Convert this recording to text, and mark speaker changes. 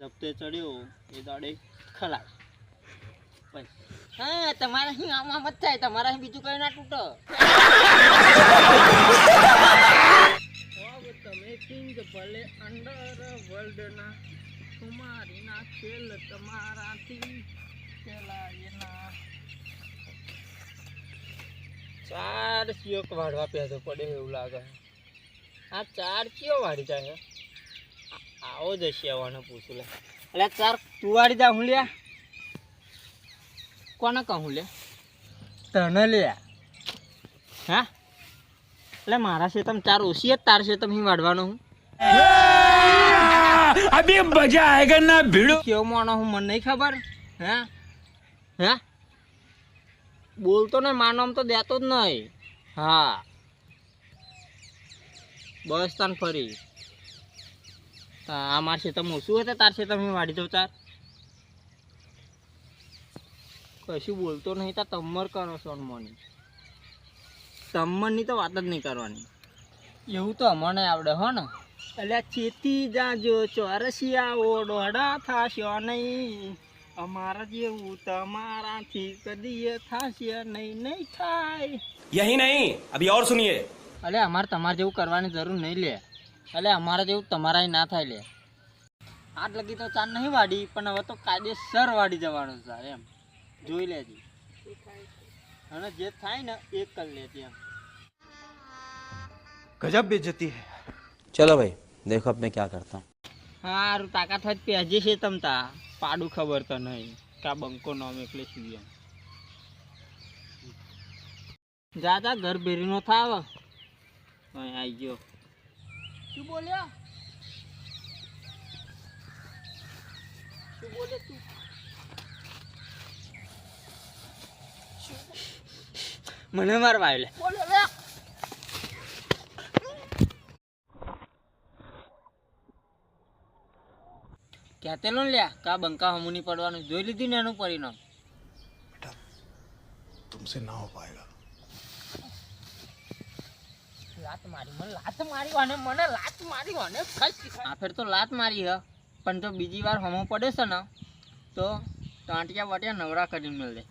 Speaker 1: જપ્તે ચડ્યો એ દાડે ખલાસ. બસ હા તમારે અહીં આમ આમ જ થાય? તમારે અહીં બીજું કઈ ના તૂટો. તમે કિંગ ભલે અંડર વર્લ્ડના તમારી ના ખેલ તમારાથી ખેલાયના ચાર ચિયોક વાળવા પેસો પડે એવું લાગે. આ ચાર ચિયો વાળી જાય આવો જશે આવવાનો પૂછું લે. એટલે ચાર તુવાડી જા હું લ્યા કોને કહું લે? તને લ્યા હા? એટલે મારા છે તમે ચાર ઓછી જ તાર છે તમે વાડવાનો હું.
Speaker 2: અભી મજા આયેગા ના ભીડો?
Speaker 1: કેવો માનો હું મને નહીં ખબર? હે? હે? બોલતો ને માનોમ તો દેતો જ નહીં. હા. બસ તાન ફરી. આ માર ખેતરમાં ઓછું હતા? તાર ખેતરમાં વાડી દઉં તાર કશું બોલતો નહીં તાર તમર કરો છો મને. તમરની તો વાત જ નહીં કરવાની. એવું તો અમને આવડે હો ને. એટલે ચેતી જાજો ચોરસિયા ઓડોડા થાશો નહીં. અમારા જેવું તમારાથી કદી થાશે નહીં નહીં થાય.
Speaker 3: યહી નહીં અભી ઓર સુનિયે.
Speaker 1: અલે અમારે તમારે જેવું કરવાની જરૂર નહીં લે. એટલે અમારા જેવું તમારા ના થાય લે. આટ લગી તો ચાંદ નહીં વાડી પણ હવે તો કાયદેસર વાડી જવાનું છે એમ. જોઈ લેજે. અને જે થાય ને એ કરી લેજે એમ.
Speaker 4: ગજબ બેજતી હે.
Speaker 5: ચલો ભાઈ દેખો અબ મેં ક્યાં કરતા. હું
Speaker 1: હારું તાકાત જ પહેજી છે તમ તા. પાડું ખબર તો નહીં કા બંકો નોમ એકલે છું એમ. જા જા ઘર બેરીનો થાવ. અહીં આવી ગયો. શું બોલ્યો શું બોલે તું? મને મારવા આવ્યો બોલો લે. લ્યા? કા બંકા હમુની પડવાનું? જોઈ લીધી ને એનું પરિણામ?
Speaker 4: બેટા તુમસે ના હો પાએગા
Speaker 1: લાત મારી, મને લાત મારી અને મને લાત મારી અને આ ફેર તો લાત મારી હ, પણ જો બીજી વાર હમો પડે છે ને, તો ટાંટિયા વાટિયા નવરા કરીને મેળ દે.